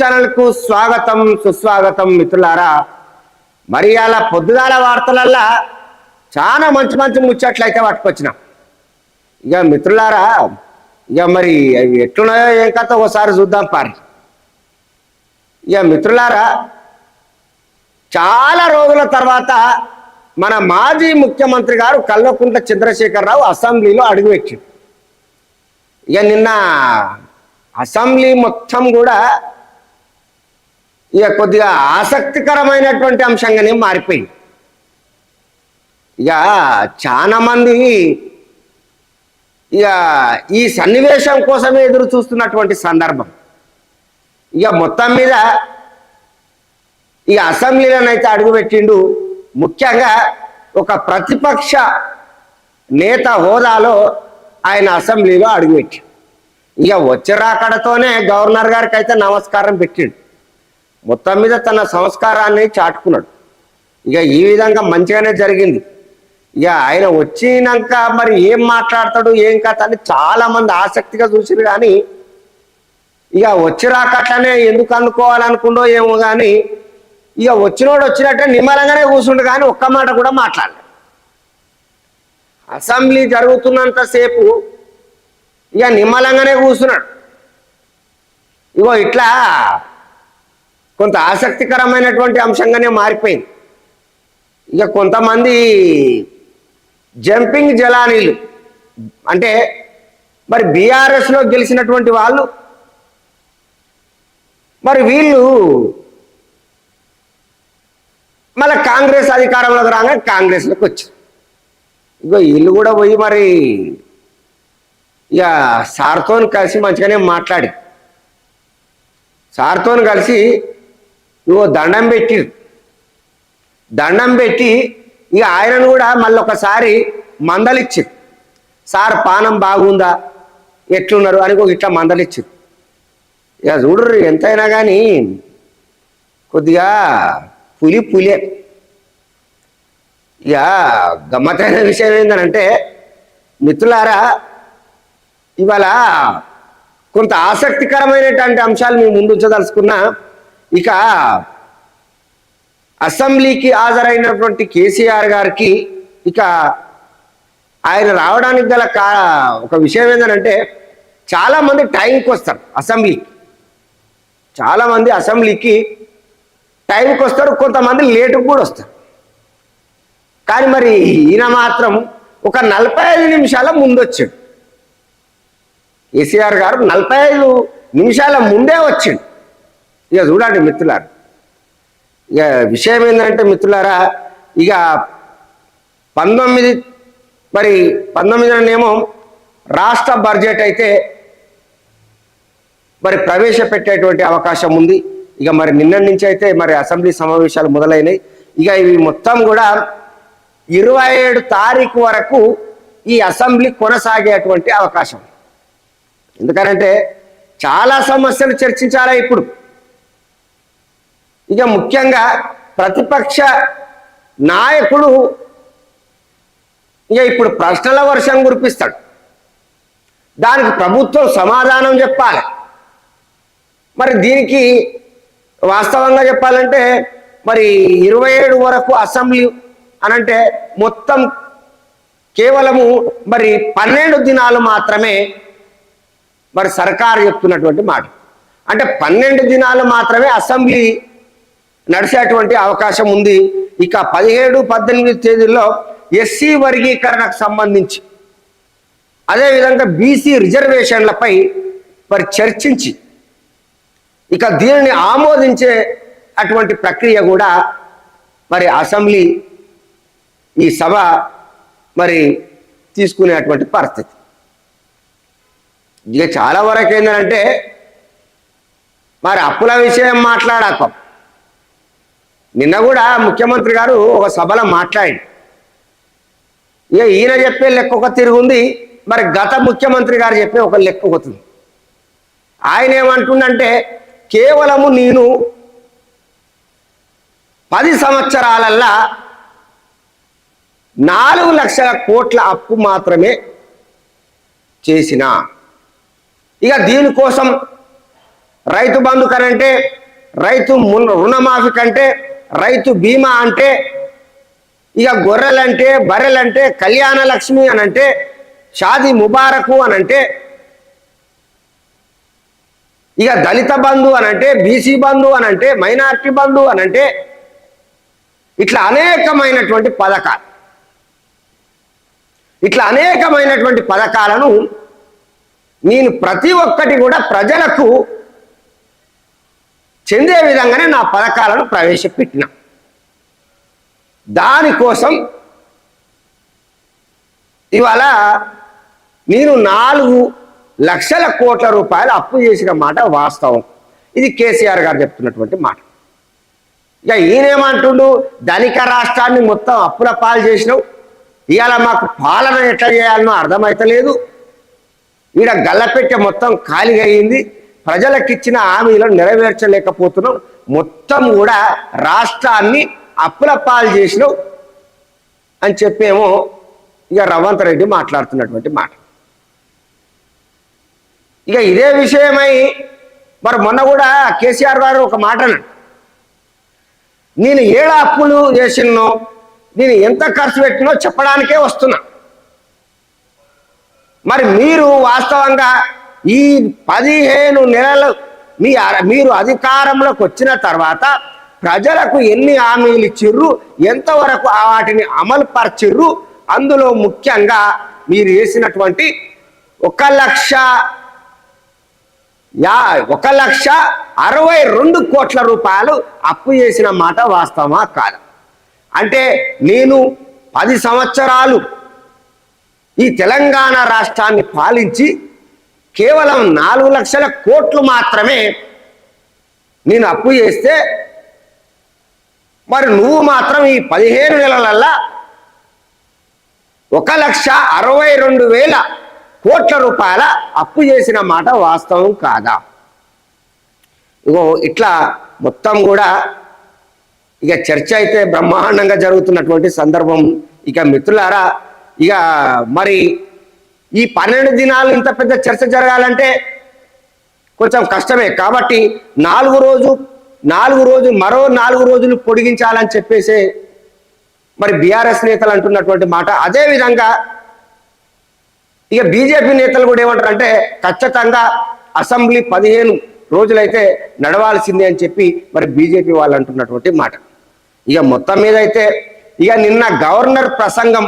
News ఛానల్కు స్వాగతం సుస్వాగతం మిత్రులారా. మరి అలా పొద్దుగాల వార్తలల్లా చాలా మంచి మంచి ముచ్చట్లు అయితే పట్టుకొచ్చినాం ఇక మిత్రులారా ఇక మరి అవి ఎట్లున్నాయో ఏం కథ ఒకసారి చూద్దాం పారి ఇక మిత్రులారా చాలా రోజుల తర్వాత మన మాజీ ముఖ్యమంత్రి గారు కల్వకుంట్ల చంద్రశేఖరరావు అసెంబ్లీలో అడుగుపెట్టిండు ఇక నిన్న అసెంబ్లీ మొత్తం కూడా ఇక కొద్దిగా ఆసక్తికరమైనటువంటి అంశంగానే మారిపోయింది. ఇక చాలా మంది ఇక ఈ సన్నివేశం కోసమే ఎదురు చూస్తున్నటువంటి సందర్భం. ఇక మొత్తం మీద ఈ అసెంబ్లీలోనైతే అడుగుపెట్టిండు. ముఖ్యంగా ఒక ప్రతిపక్ష నేత హోదాలో ఆయన అసెంబ్లీలో అడుగుపెట్టి ఇక వచ్చి రాకడతోనే గవర్నర్ గారికి అయితే నమస్కారం పెట్టిండు. మొత్తం మీద తన సంస్కారాన్ని చాటుకున్నాడు. ఇక ఈ విధంగా మంచిగానే జరిగింది. ఇక ఆయన వచ్చినాక మరి ఏం మాట్లాడతాడు ఏం కథ అని చాలా మంది ఆసక్తిగా చూసారు కానీ ఇక వచ్చి రాకట్లనే ఎందుకు అందుకోవాలనుకుండో ఏమో కానీ ఇక వచ్చినోడు వచ్చినట్టే నిమ్మలంగానే కూర్చుండు కానీ ఒక్క మాట కూడా మాట్లాడలేదు అసెంబ్లీ జరుగుతున్నంతసేపు ఇక నిమ్మలంగానే కూర్చున్నాడు ఇగో ఇట్లా కొంత ఆసక్తికరమైనటువంటి అంశంగానే మారిపోయింది. ఇక కొంతమంది జంపింగ్ జలానీలు అంటే మరి బీఆర్ఎస్లో గెలిచినటువంటి వాళ్ళు మరి వీళ్ళు మళ్ళీ కాంగ్రెస్ అధికారంలోకి రాగా కాంగ్రెస్లోకి వచ్చారు. ఇగో వీళ్ళు కూడా పోయి మరి ఇక సార్తో కలిసి మంచిగానే మాట్లాడి సార్తో కలిసి ఇగో దండం పెట్టి దండం పెట్టి ఇక ఆయనను కూడా మళ్ళీ ఒకసారి మందలిచ్చి సార్ పానం బాగుందా? ఎట్లున్నారు? అని ఒక ఇట్లా మందలిచ్చి. ఇక చూడరు ఎంతైనా కానీ కొద్దిగా పులి పులే. ఇక గమ్మతైన విషయం ఏంటంటే మిత్రులారా ఇవాళ కొంత ఆసక్తికరమైనటువంటి అంశాలు మేము ముందు ఉంచదలుచుకున్నా ఇక అసెంబ్లీకి హాజరైనటువంటి కేసీఆర్ గారికి ఇక ఆయన రావడానికి గల కా ఒక విషయం ఏంటంటే చాలా మంది టైంకి వస్తారు అసెంబ్లీకి. చాలా మంది అసెంబ్లీకి టైంకి వస్తారు కొంతమంది లేటుకు కూడా వస్తారు. కానీ మరి ఈయన మాత్రం ఒక నలభై ఐదు నిమిషాల ముందు వచ్చాడు కేసీఆర్ గారు నలభై ఐదు నిమిషాల ముందే వచ్చాడు. ఇక చూడండి మిత్రులారు. ఇక విషయం ఏంటంటే మిత్రులారా ఇక పంతొమ్మిది మరి పంతొమ్మిదినేమో రాష్ట్ర బడ్జెట్ అయితే మరి ప్రవేశపెట్టేటువంటి అవకాశం ఉంది. ఇక మరి నిన్న నుంచి అయితే మరి అసెంబ్లీ సమావేశాలు మొదలైనవి ఇక ఇవి మొత్తం కూడా ఇరవై ఏడు తారీఖు వరకు ఈ అసెంబ్లీ కొనసాగేటువంటి అవకాశం. ఎందుకనంటే చాలా సమస్యలు చర్చించాలా ఇప్పుడు? ఇక ముఖ్యంగా ప్రతిపక్ష నాయకుడు ఇక ఇప్పుడు ప్రశ్నల వర్షం కురిపిస్తాడు. దానికి ప్రభుత్వం సమాధానం చెప్పాలి. మరి దీనికి వాస్తవంగా చెప్పాలంటే మరి ఇరవై ఏడు వరకు అసెంబ్లీ అనంటే మొత్తం కేవలము మరి పన్నెండు దినాలు మాత్రమే మరి సర్కారు చెప్తున్నటువంటి మాట. అంటే పన్నెండు దినాలు మాత్రమే అసెంబ్లీ నడిచేటువంటి అవకాశం ఉంది. ఇక పదిహేడు పద్దెనిమిది తేదీల్లో ఎస్సీ వర్గీకరణకు సంబంధించి అదేవిధంగా బీసీ రిజర్వేషన్లపై మరి చర్చించి ఇక దీనిని ఆమోదించే అటువంటి ప్రక్రియ కూడా మరి అసెంబ్లీ ఈ సభ మరి తీసుకునేటువంటి పరిస్థితి. ఇక చాలా వరకు ఏంటంటే మరి అప్పుల విషయం మాట్లాడాక నిన్న కూడా ముఖ్యమంత్రి గారు ఒక సభలో మాట్లాడి ఇక ఈయన చెప్పే లెక్క ఒక తిరుగుంది మరి గత ముఖ్యమంత్రి గారు చెప్పే ఒక లెక్క ఒకతుంది ఆయన ఏమంటుండంటే కేవలము నేను పది సంవత్సరాలల్లా నాలుగు లక్షల కోట్ల అప్పు మాత్రమే చేసిన. ఇక దీనికోసం రైతు బంధు కనంటే రైతు మున్- రుణమాఫీ కంటే రైతు బీమా అంటే ఇక గొర్రెలంటే బర్రెలంటే కళ్యాణ లక్ష్మి అని అంటే షాది ముబారకు అని అంటే ఇక దళిత బంధు అని అంటే బీసీ బంధు అని అంటే మైనార్టీ బంధు అని అంటే ఇట్లా అనేకమైనటువంటి పథకాలు. ఇట్లా అనేకమైనటువంటి పథకాలను నేను ప్రతి ఒక్కటి కూడా ప్రజలకు చెందే విధంగానే నా పథకాలను ప్రవేశపెట్టిన. దానికోసం ఇవాళ నేను నాలుగు లక్షల కోట్ల రూపాయలు అప్పు చేసిన మాట వాస్తవం. ఇది కేసీఆర్ గారు చెప్తున్నటువంటి మాట. ఇక ఈయనేమంటుండు? ధనిక రాష్ట్రాన్ని మొత్తం అప్పుల పాలు చేసినావు. ఇవాళ మాకు పాలన ఎట్లా చేయాలనో అర్థమైతలేదు. ఈడ గల్లపెట్టె మొత్తం ఖాళీగా అయింది. ప్రజలకు ఇచ్చిన హామీలను నెరవేర్చలేకపోతున్నాం. మొత్తం కూడా రాష్ట్రాన్ని అప్పుల పాలు చేసినావు అని చెప్పేమో ఇక రవంత్ రెడ్డి మాట్లాడుతున్నటువంటి మాట. ఇక ఇదే విషయమై మరి మొన్న కూడా కేసీఆర్ గారు ఒక మాట అన్నాడు. నేను ఏడు అప్పులు చేసినో నేను ఎంత ఖర్చు పెట్టినో చెప్పడానికే వస్తున్నా. మరి మీరు వాస్తవంగా ఈ పదిహేను నెలలు మీ మీరు అధికారంలోకి వచ్చిన తర్వాత ప్రజలకు ఎన్ని హామీలు ఇచ్చిర్రు ఎంతవరకు వాటిని అమలు పరిచిర్రు అందులో ముఖ్యంగా మీరు వేసినటువంటి ఒక లక్ష యా ఒక లక్ష అరవై రెండు కోట్ల రూపాయలు అప్పు చేసిన మాట వాస్తవమా కాదు? అంటే నేను పది సంవత్సరాలు ఈ తెలంగాణ రాష్ట్రాన్ని పాలించి కేవలం నాలుగు లక్షల కోట్లు మాత్రమే నేను అప్పు చేస్తే మరి నువ్వు మాత్రం ఈ పదిహేను నెలలల్లా ఒక లక్ష అరవై రెండు వేల కోట్ల రూపాయల అప్పు చేసిన మాట వాస్తవం కాదా? ఇగో ఇట్లా మొత్తం కూడా ఇక చర్చ అయితే బ్రహ్మాండంగా జరుగుతున్నటువంటి సందర్భం. ఇక మిత్రులారా ఇక మరి ఈ పన్నెండు దినాలు ఇంత పెద్ద చర్చ జరగాలంటే కొంచెం కష్టమే. కాబట్టి నాలుగు రోజు నాలుగు రోజులు మరో నాలుగు రోజులు పొడిగించాలని చెప్పేసి మరి బీఆర్ఎస్ నేతలు అంటున్నటువంటి మాట. అదే విధంగా ఇక బీజేపీ నేతలు కూడా ఏమంటారు అంటే ఖచ్చితంగా అసెంబ్లీ పదిహేను రోజులైతే నడవాల్సిందే అని చెప్పి మరి బీజేపీ వాళ్ళు అంటున్నటువంటి మాట. ఇక మొత్తం మీద అయితే ఇక నిన్న గవర్నర్ ప్రసంగం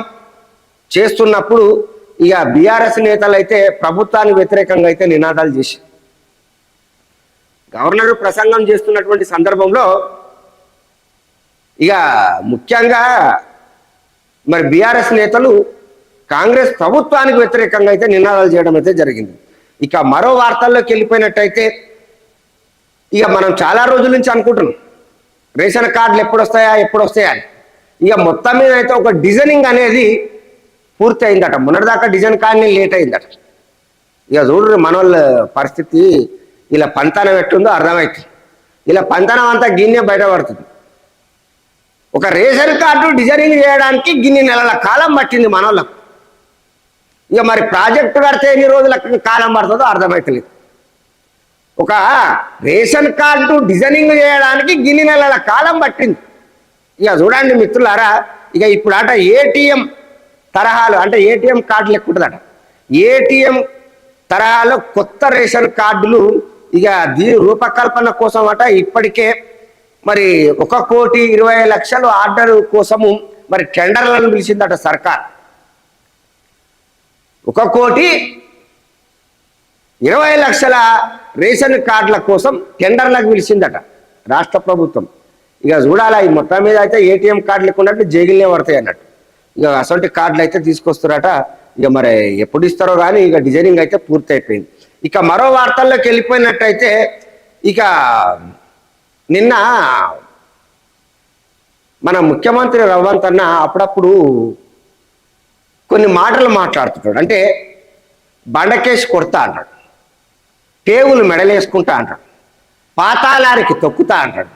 చేస్తున్నప్పుడు ఇక బీఆర్ఎస్ నేతలు అయితే ప్రభుత్వానికి వ్యతిరేకంగా అయితే నినాదాలు చేసి గవర్నర్ ప్రసంగం చేస్తున్నటువంటి సందర్భంలో ఇక ముఖ్యంగా మరి బీఆర్ఎస్ నేతలు కాంగ్రెస్ ప్రభుత్వానికి వ్యతిరేకంగా అయితే నినాదాలు చేయడం అయితే జరిగింది. ఇక మరో వార్తల్లోకి వెళ్ళిపోయినట్టయితే ఇక మనం చాలా రోజుల నుంచి అనుకుంటున్నాం. రేషన్ కార్డులు ఎప్పుడు వస్తాయా ఎప్పుడు వస్తాయా ఇక మొత్తం మీద అయితే ఒక డిజైనింగ్ అనేది పూర్తి అయిందట మొన్నటిదాకా డిజైన్ కానీ లేట్ అయిందట ఇక చూడరు మన వాళ్ళ పరిస్థితి ఇలా పంతనం ఎట్టుందో అర్థమవుతుంది ఇలా పంతనం అంతా గిన్నె బయటపడుతుంది ఒక రేషన్ కార్డు డిజైనింగ్ చేయడానికి గిన్ని నెలల కాలం పట్టింది మన ఇక మరి ప్రాజెక్టు కడితే ఎన్ని రోజుల కాలం పడుతుందో అర్థమవుతలేదు ఒక రేషన్ కార్డు డిజైనింగ్ చేయడానికి గిన్ని నెలల కాలం పట్టింది. ఇక చూడండి మిత్రులారా ఇక ఇప్పుడు అట ఏటీఎం తరహాలు అంటే ఏటీఎం కార్డులు ఎక్కువ ఉంటుందట. ఏటీఎం తరహాలో కొత్త రేషన్ కార్డులు ఇక దీని రూపకల్పన కోసం అట ఇప్పటికే మరి ఒక కోటి ఇరవై లక్షలు ఆర్డర్ కోసము మరి టెండర్లను పిలిచిందట సర్కార్. ఒక కోటి ఇరవై లక్షల రేషన్ కార్డుల కోసం టెండర్లకు పిలిచిందట రాష్ట్ర ప్రభుత్వం. ఇక చూడాలా ఈ మొత్తం మీద అయితే ఏటీఎం కార్డులు లేకుండా జైలునే పడతాయి అన్నట్టు. ఇక అసలు కార్డులు అయితే తీసుకొస్తారట. ఇక మరి ఎప్పుడు ఇస్తారో కానీ ఇక డిజైనింగ్ అయితే పూర్తి అయిపోయింది ఇక మరో వార్తల్లోకి వెళ్ళిపోయినట్టయితే ఇక నిన్న మన ముఖ్యమంత్రి రవంత్ అన్న అప్పుడప్పుడు కొన్ని మాటలు మాట్లాడుతున్నాడు అంటే బండకేసి కొడతా అంటాడు. టేవులు మెడలేసుకుంటా అంటాడు. పాతాళానికి తొక్కుతా అంటాడు.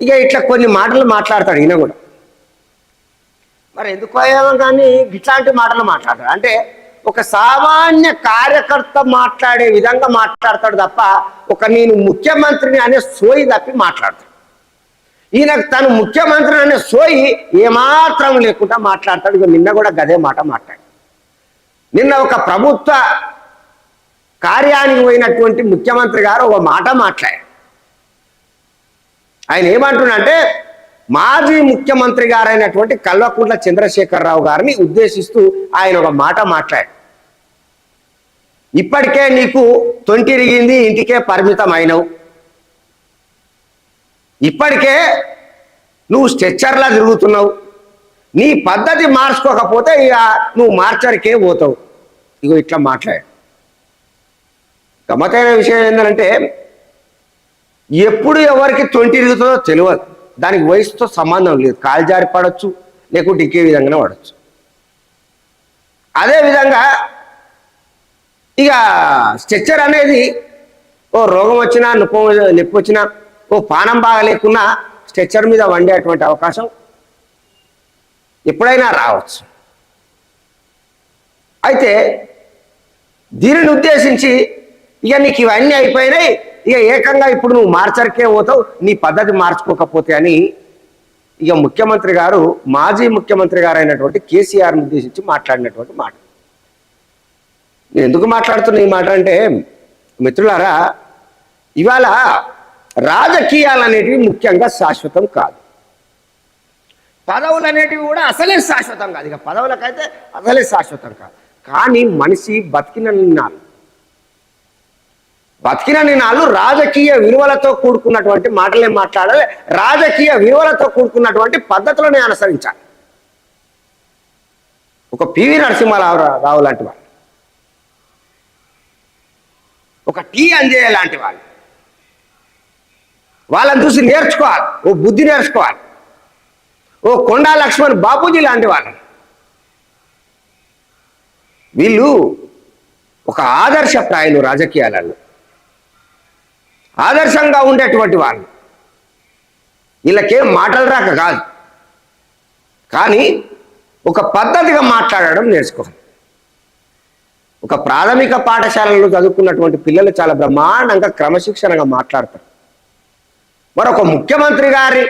ఇక ఇట్లా కొన్ని మాటలు మాట్లాడతాడు ఈయన కూడా. మరి ఎందుకో ఏమో కానీ ఇట్లాంటి మాటలు మాట్లాడతాడు అంటే ఒక సామాన్య కార్యకర్త మాట్లాడే విధంగా మాట్లాడతాడు తప్ప ఒక నేను ముఖ్యమంత్రిని అనే సోయి తప్పి మాట్లాడతాడు. ఈయనకు తను ముఖ్యమంత్రి అనే సోయి ఏమాత్రం లేకుండా మాట్లాడతాడు. ఇక నిన్న కూడా గదే మాట మాట్లాడు నిన్న ఒక ప్రభుత్వ కార్యానికి పోయినటువంటి ముఖ్యమంత్రి గారు ఒక మాట మాట్లాడారు ఆయన ఏమంటున్నంటే మాజీ ముఖ్యమంత్రి గారైనటువంటి కల్వకుంట్ల చంద్రశేఖరరావు గారిని ఉద్దేశిస్తూ ఆయన ఒక మాట మాట్లాడు ఇప్పటికే నీకు తొంటిరిగింది ఇంటికే పరిమితం అయినవు ఇప్పటికే నువ్వు స్ట్రెచ్చర్లా తిరుగుతున్నావు. నీ పద్ధతి మార్చుకోకపోతే ఇక నువ్వు మార్చరికే పోతావు. ఇగో ఇట్లా మాట్లాడు. గమ్మతైన విషయం ఏంటంటే ఎప్పుడు ఎవరికి తొంటిరుగుతుందో తెలియదు. దానికి వయసుతో సంబంధం లేదు. కాలు జారి పడవచ్చు లేకుంటే ఇంకే విధంగానే పడవచ్చు అదేవిధంగా ఇక స్ట్రెచ్చర్ అనేది ఓ రోగం వచ్చినా నొప్పి నొప్పి వచ్చినా ఓ పానం బాగా లేకున్నా స్ట్రెచ్చర్ మీద వండేటువంటి అవకాశం ఎప్పుడైనా రావచ్చు. అయితే దీనిని ఉద్దేశించి ఇక నీకు ఇవన్నీ అయిపోయినాయి. ఇక ఏకంగా ఇప్పుడు నువ్వు మార్చరికే పోతావు నీ పద్ధతి మార్చుకోకపోతే అని ఇక ముఖ్యమంత్రి గారు మాజీ ముఖ్యమంత్రి గారు అయినటువంటి కేసీఆర్ని ఉద్దేశించి మాట్లాడినటువంటి మాట. నేను ఎందుకు మాట్లాడుతున్నా ఈ మాట అంటే మిత్రులారా ఇవాళ రాజకీయాలు అనేటివి ముఖ్యంగా శాశ్వతం కాదు. పదవులు అనేటివి కూడా అసలే శాశ్వతం కాదు. ఇక పదవులకైతే అసలే శాశ్వతం కాదు. కానీ మనిషి బతికిన నిన్నాళ్ళు బతికిన నిన్నాళ్ళు రాజకీయ విలువలతో కూడుకున్నటువంటి మాటలే మాట్లాడాలి రాజకీయ విలువలతో కూడుకున్నటువంటి పద్ధతులనే అనుసరించాలి. ఒక పివి నరసింహారావు రావు లాంటి వాళ్ళు. ఒక టీ అంజయ్య లాంటి వాళ్ళు. వాళ్ళని చూసి నేర్చుకోవాలి ఓ బుద్ధి నేర్చుకోవాలి. ఓ కొండా లక్ష్మణ్ బాపూజీ లాంటి వాళ్ళు. వీళ్ళు ఒక ఆదర్శప్రాయులు రాజకీయాలలో ఆదర్శంగా ఉండేటువంటి వాళ్ళు. వీళ్ళకేం మాటలు రాక కాదు. కానీ ఒక పద్ధతిగా మాట్లాడడం నేర్చుకోవాలి. ఒక ప్రాథమిక పాఠశాలలో చదువుకున్నటువంటి పిల్లలు చాలా బ్రహ్మాండంగా క్రమశిక్షణగా మాట్లాడతారు. మరొక ముఖ్యమంత్రి గారి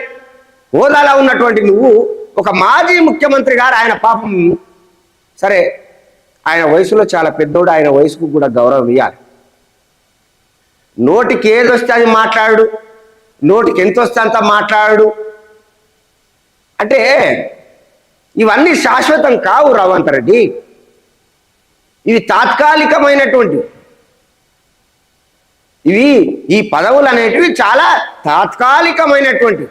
హోదాలో ఉన్నటువంటి నువ్వు ఒక మాజీ ముఖ్యమంత్రి గారు ఆయన పాపం సరే ఆయన వయసులో చాలా పెద్దోడు ఆయన వయసుకు కూడా గౌరవం ఇవ్వాలి నోటికి ఏది వస్తే అది మాట్లాడు. నోటికి ఎంత వస్తే అంత మాట్లాడు. అంటే ఇవన్నీ శాశ్వతం కావు రావంత రెడ్డి ఇవి తాత్కాలికమైనటువంటివి. ఇవి ఈ పదవులు అనేటివి చాలా తాత్కాలికమైనటువంటివి.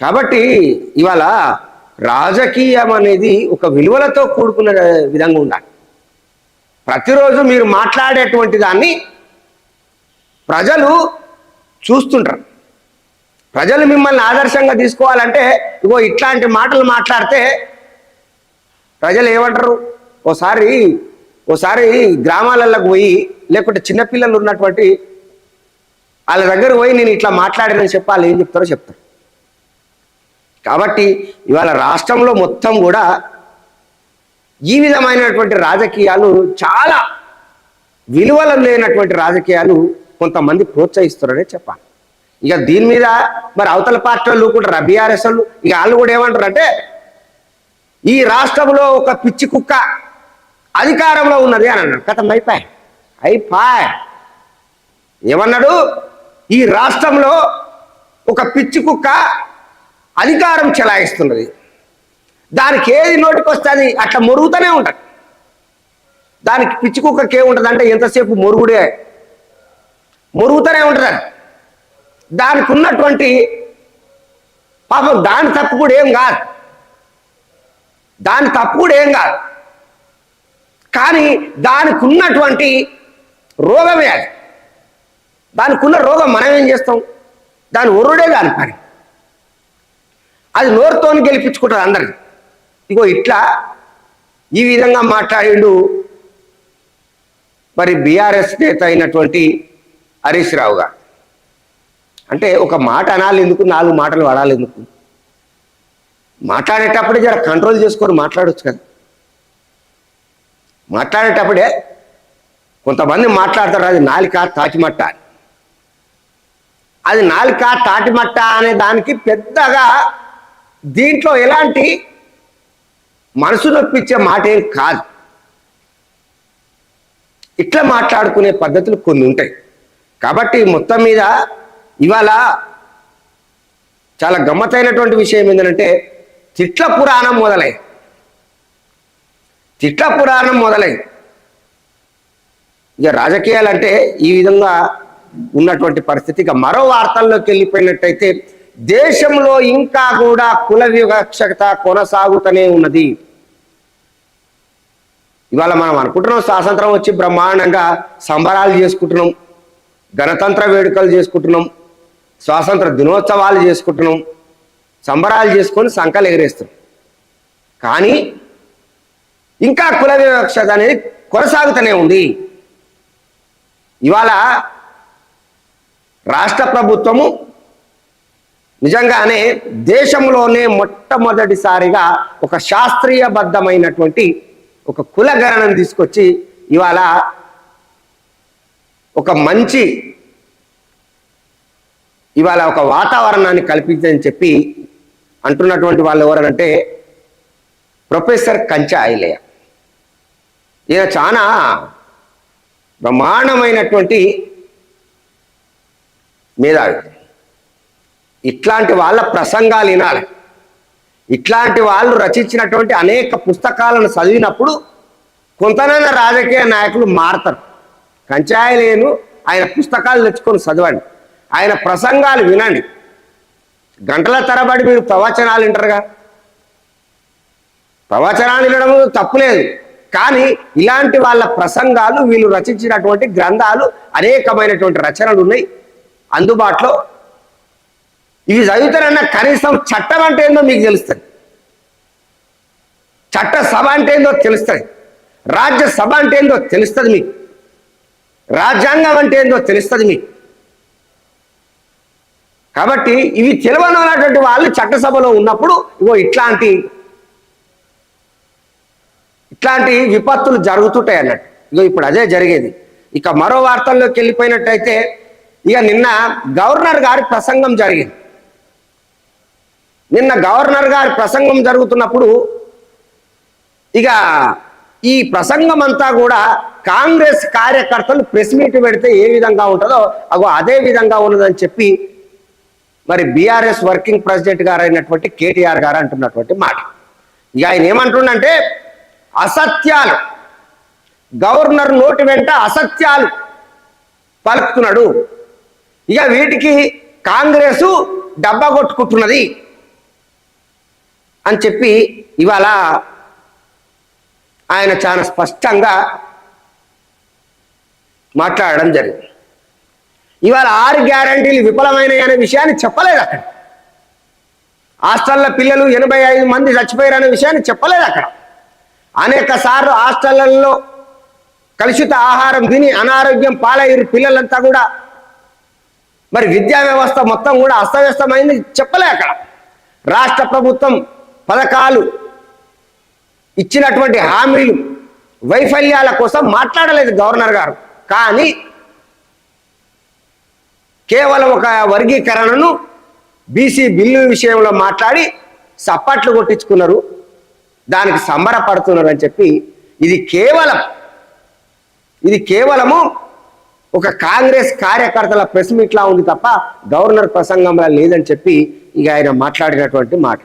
కాబట్టి ఇవాళ రాజకీయం అనేది ఒక విలువలతో కూడుకున్న విధంగా ఉండాలి. ప్రతిరోజు మీరు మాట్లాడేటువంటి దాన్ని ప్రజలు చూస్తుంటారు. ప్రజలు మిమ్మల్ని ఆదర్శంగా తీసుకోవాలంటే ఇగో ఇట్లాంటి మాటలు మాట్లాడితే ప్రజలు ఏమంటారు? ఓసారి ఓసారి గ్రామాలకు పోయి లేకుంటే చిన్నపిల్లలు ఉన్నటువంటి వాళ్ళ దగ్గర పోయి నేను ఇట్లా మాట్లాడానని చెప్పి వాళ్ళు ఏం చెప్తారో చెప్తారు. కాబట్టి ఇవాళ రాష్ట్రంలో మొత్తం కూడా ఈ విధమైనటువంటి రాజకీయాలు చాలా విలువలు లేనటువంటి రాజకీయాలు కొంతమంది ప్రోత్సహిస్తున్నారనే చెప్పాలి. ఇక దీని మీద మరి అవతల పార్టీ వాళ్ళు కూడా బీఆర్ఎస్ వాళ్ళు ఇక వాళ్ళు కూడా ఏమంటారు అంటే ఈ రాష్ట్రంలో ఒక పిచ్చి కుక్క అధికారంలో ఉన్నది అని అన్నాడు. కథం అయిపోయి. అయిపోయి. ఏమన్నాడు? ఈ రాష్ట్రంలో ఒక పిచ్చి కుక్క అధికారం చెలాయిస్తున్నది. దానికి ఏది నోటికి వస్తుంది అట్లా మొరుగుతూనే ఉంటుంది దానికి పిచ్చి కుక్కకి ఏముంటుంది అంటే ఎంతసేపు మొరుగుడే? మొరుగుతూనే ఉంటుంది అది దానికి ఉన్నటువంటి పాపం దాని తప్పు కూడా ఏం కాదు. దాని తప్పు కూడా ఏం కాదు. కానీ దానికి ఉన్నటువంటి రోగమే అది. దానికి ఉన్న రోగం మనం ఏం చేస్తాం? దాని ఒరుడే దాని పని. అది నోరుతోని గెలిపించుకుంటారు అందరికి ఇగో ఇట్లా ఈ విధంగా మాట్లాడిండు మరి బీఆర్ఎస్ నేత అయినటువంటి హరీష్ రావు గారు. అంటే ఒక మాట అనాలి ఎందుకు? నాలుగు మాటలు వాడాలి ఎందుకు? మాట్లాడేటప్పుడు జర కంట్రోల్ చేసుకొని మాట్లాడవచ్చు కదా. మాట్లాడేటప్పుడే కొంతమంది మాట్లాడతారు అది నాలిక తాటిమట్ట అది నాలిక తాటిమట్ట అనే దానికి పెద్దగా దీంట్లో ఎలాంటి మనసు నొప్పించే మాట ఏం కాదు. ఇట్లా మాట్లాడుకునే పద్ధతులు కొన్ని ఉంటాయి. కాబట్టి మొత్తం మీద ఇవాళ చాలా గమ్మతైనటువంటి విషయం ఏంటంటే తిట్ల పురాణం మొదలై తిట్ల పురాణం మొదలై ఇక రాజకీయాలు అంటే ఈ విధంగా ఉన్నటువంటి పరిస్థితి. ఇక మరో వార్తల్లోకి వెళ్ళిపోయినట్టయితే దేశంలో ఇంకా కూడా కుల వివక్షత కొనసాగుతూనే ఉన్నది. ఇవాళ మనం అనుకుంటున్నాం స్వాతంత్రం వచ్చి బ్రహ్మాండంగా సంబరాలు చేసుకుంటున్నాం గణతంత్ర వేడుకలు చేసుకుంటున్నాం స్వాతంత్ర దినోత్సవాలు చేసుకుంటున్నాం సంబరాలు చేసుకొని సంకలు ఎగరేస్తున్నాం. కానీ ఇంకా కుల వివక్షత అనేది కొనసాగుతూనే ఉంది. ఇవాళ రాష్ట్ర ప్రభుత్వము నిజంగానే దేశంలోనే మొట్టమొదటిసారిగా ఒక శాస్త్రీయబద్ధమైనటువంటి ఒక కులగణనం తీసుకొచ్చి ఇవాళ ఒక మంచి ఇవాళ ఒక వాతావరణాన్ని కల్పించని చెప్పి అంటున్నటువంటి వాళ్ళు ఎవరనంటే ప్రొఫెసర్ కంచా ఐలయ్య. ఈయన చాలా బ్రహ్మాండమైనటువంటి మేధావి. ఇట్లాంటి వాళ్ళ ప్రసంగాలు వినాలి. ఇట్లాంటి వాళ్ళు రచించినటువంటి అనేక పుస్తకాలను చదివినప్పుడు కొంతనైనా రాజకీయ నాయకులు మారతారు. కంచాయలేను ఆయన పుస్తకాలు తెచ్చుకొని చదవండి. ఆయన ప్రసంగాలు వినండి. గంటల తరబడి మీరు ప్రవచనాలు వింటారుగా? ప్రవచనాలు వినడం తప్పులేదు. కానీ ఇలాంటి వాళ్ళ ప్రసంగాలు వీళ్ళు రచించినటువంటి గ్రంథాలు అనేకమైనటువంటి రచనలు ఉన్నాయి. అందుబాటులో ఇవి చదువుతారన్న కనీసం చట్టం అంటే ఏందో మీకు తెలుస్తుంది. చట్ట సభ అంటే ఏందో తెలుస్తుంది. రాజ్యసభ అంటే ఏందో తెలుస్తుంది మీకు. రాజ్యాంగం అంటే ఏందో తెలుస్తుంది మీకు. కాబట్టి ఇవి తెలియనటువంటి వాళ్ళు చట్టసభలో ఉన్నప్పుడు ఇగో ఇట్లాంటి ఇట్లాంటి విపత్తులు జరుగుతుంటాయి అన్నట్టు. ఇగో ఇప్పుడు అదే జరిగేది. ఇక మరో వార్తల్లోకి వెళ్ళిపోయినట్టయితే ఇక నిన్న గవర్నర్ గారి ప్రసంగం జరిగింది. నిన్న గవర్నర్ గారి ప్రసంగం జరుగుతున్నప్పుడు ఇక ఈ ప్రసంగం అంతా కూడా కాంగ్రెస్ కార్యకర్తలు ప్రెస్ మీట్ పెడితే ఏ విధంగా ఉంటుందో అగో అదే విధంగా ఉన్నదని చెప్పి మరి బీఆర్ఎస్ వర్కింగ్ ప్రెసిడెంట్ గారు అయినటువంటి కేటీఆర్ గారు అంటున్నటువంటి మాట. ఇక ఆయన ఏమంటుండంటే అసత్యాలు గవర్నర్ నోటి వెంట అసత్యాలు పలుకుతున్నాడు. ఇక వీటికి కాంగ్రెస్ డబ్బా కొట్టుకుంటున్నది. అని చెప్పి ఇవాళ ఆయన చాలా స్పష్టంగా మాట్లాడడం జరిగింది. ఇవాళ ఆరు గ్యారంటీలు విఫలమైనవి అనే విషయాన్ని చెప్పలేదు అక్కడ. హాస్టల్లో పిల్లలు ఎనభై ఐదు మంది చచ్చిపోయారు అనే విషయాన్ని చెప్పలేదు అక్కడ. అనేక సార్లు హాస్టళ్ళలో కలుషిత ఆహారం తిని అనారోగ్యం పాలయ్యారు పిల్లలంతా కూడా. మరి విద్యా వ్యవస్థ మొత్తం కూడా అస్తవ్యస్తమైంది చెప్పలే అక్కడ. రాష్ట్ర ప్రభుత్వం పథకాలు ఇచ్చినటువంటి హామీలు వైఫల్యాల కోసం మాట్లాడలేదు గవర్నర్ గారు. కానీ కేవలం ఒక వర్గీకరణను బీసీ బిల్లు విషయంలో మాట్లాడి సప్పట్లు కొట్టించుకున్నారు. దానికి సంబరపడుతున్నారు అని చెప్పి ఇది కేవలం ఇది కేవలము ఒక కాంగ్రెస్ కార్యకర్తల ప్రెస్ మీట్లా ఉంది తప్ప గవర్నర్ ప్రసంగంలో లేదని చెప్పి ఇక ఆయన మాట్లాడినటువంటి మాట.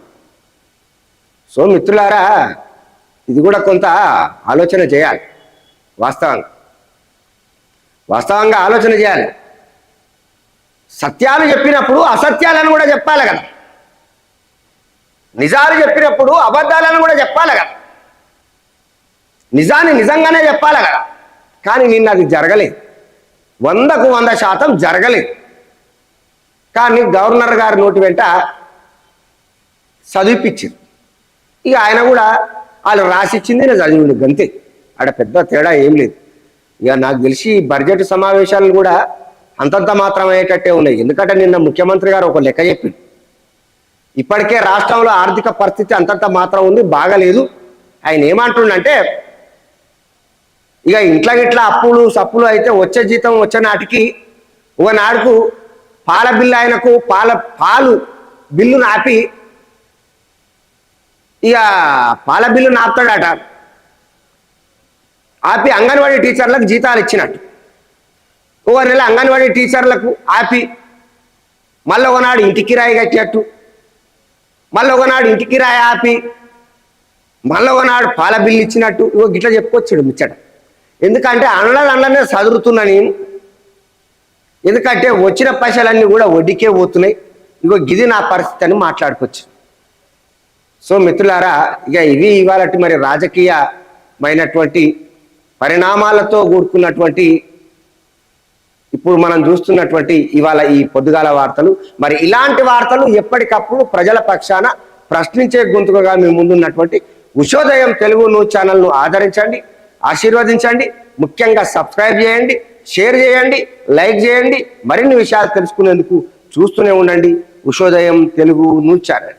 సో మిత్రులారా ఇది కూడా కొంత ఆలోచన చేయాలి వాస్తవంగా. వాస్తవంగా ఆలోచన చేయాలి. సత్యాలు చెప్పినప్పుడు అసత్యాలను కూడా చెప్పాలి కదా. నిజాలు చెప్పినప్పుడు అబద్ధాలను కూడా చెప్పాలి కదా. నిజాన్ని నిజంగానే చెప్పాలి కదా. కానీ నిన్న అది జరగలేదు. వందకు వంద శాతం జరగలేదు. కానీ గవర్నర్ గారి నోటి వెంట చదివిపించింది. ఇక ఆయన కూడా వాళ్ళు రాసిచ్చింది నేను చదివింది గంతే. ఆడ పెద్ద తేడా ఏం లేదు. ఇక నాకు తెలిసి బడ్జెట్ సమావేశాలు కూడా అంతంత మాత్రం అయ్యేటట్టే ఉన్నాయి. ఎందుకంటే నిన్న ముఖ్యమంత్రి గారు ఒక లెక్క చెప్పింది ఇప్పటికే రాష్ట్రంలో ఆర్థిక పరిస్థితి అంతంత మాత్రం ఉంది బాగలేదు. ఆయన ఏమంటుండంటే ఇక ఇంట్లో గిట్లా అప్పులు సప్పులు అయితే వచ్చే జీతం వచ్చే నాటికి ఒకనాడుకు పాల బిల్లు ఆయనకు పాల పాలు బిల్లు నాపి ఇక పాల బిల్లు నాపుతాడట. ఆపి అంగన్వాడీ టీచర్లకు జీతాలు ఇచ్చినట్టు. ఒక నెల అంగన్వాడీ టీచర్లకు ఆపి మళ్ళీ ఒకనాడు ఇంటి కిరాయి కట్టినట్టు. మళ్ళీ ఒకనాడు ఇంటి కిరాయి ఆపి మళ్ళీ ఒకనాడు పాల బిల్లు ఇచ్చినట్టు. ఇగో గిట్లా చెప్పుకొచ్చాడు ముచ్చట. ఎందుకంటే అండ్ల అండ్లనే చదువుతున్నా నేను. ఎందుకంటే వచ్చిన పైసలన్నీ కూడా వడ్డీకే పోతున్నాయి. ఇగో గిది నా పరిస్థితి అని మాట్లాడుకోవచ్చు సో మిత్రులారా ఇక ఇవి ఇవాళ మరి రాజకీయమైనటువంటి పరిణామాలతో కూడుకున్నటువంటి ఇప్పుడు మనం చూస్తున్నటువంటి ఇవాళ ఈ పొద్దుగాల వార్తలు. మరి ఇలాంటి వార్తలు ఎప్పటికప్పుడు ప్రజల పక్షాన ప్రశ్నించే గొంతుకగా మీ ముందున్నటువంటి ఉషోదయం తెలుగు న్యూస్ ఛానల్ను ఆదరించండి ఆశీర్వదించండి ముఖ్యంగా సబ్స్క్రైబ్ చేయండి షేర్ చేయండి లైక్ చేయండి మరిన్ని విషయాలు తెలుసుకునేందుకు చూస్తూనే ఉండండి ఉషోదయం తెలుగు న్యూస్ ఛానల్.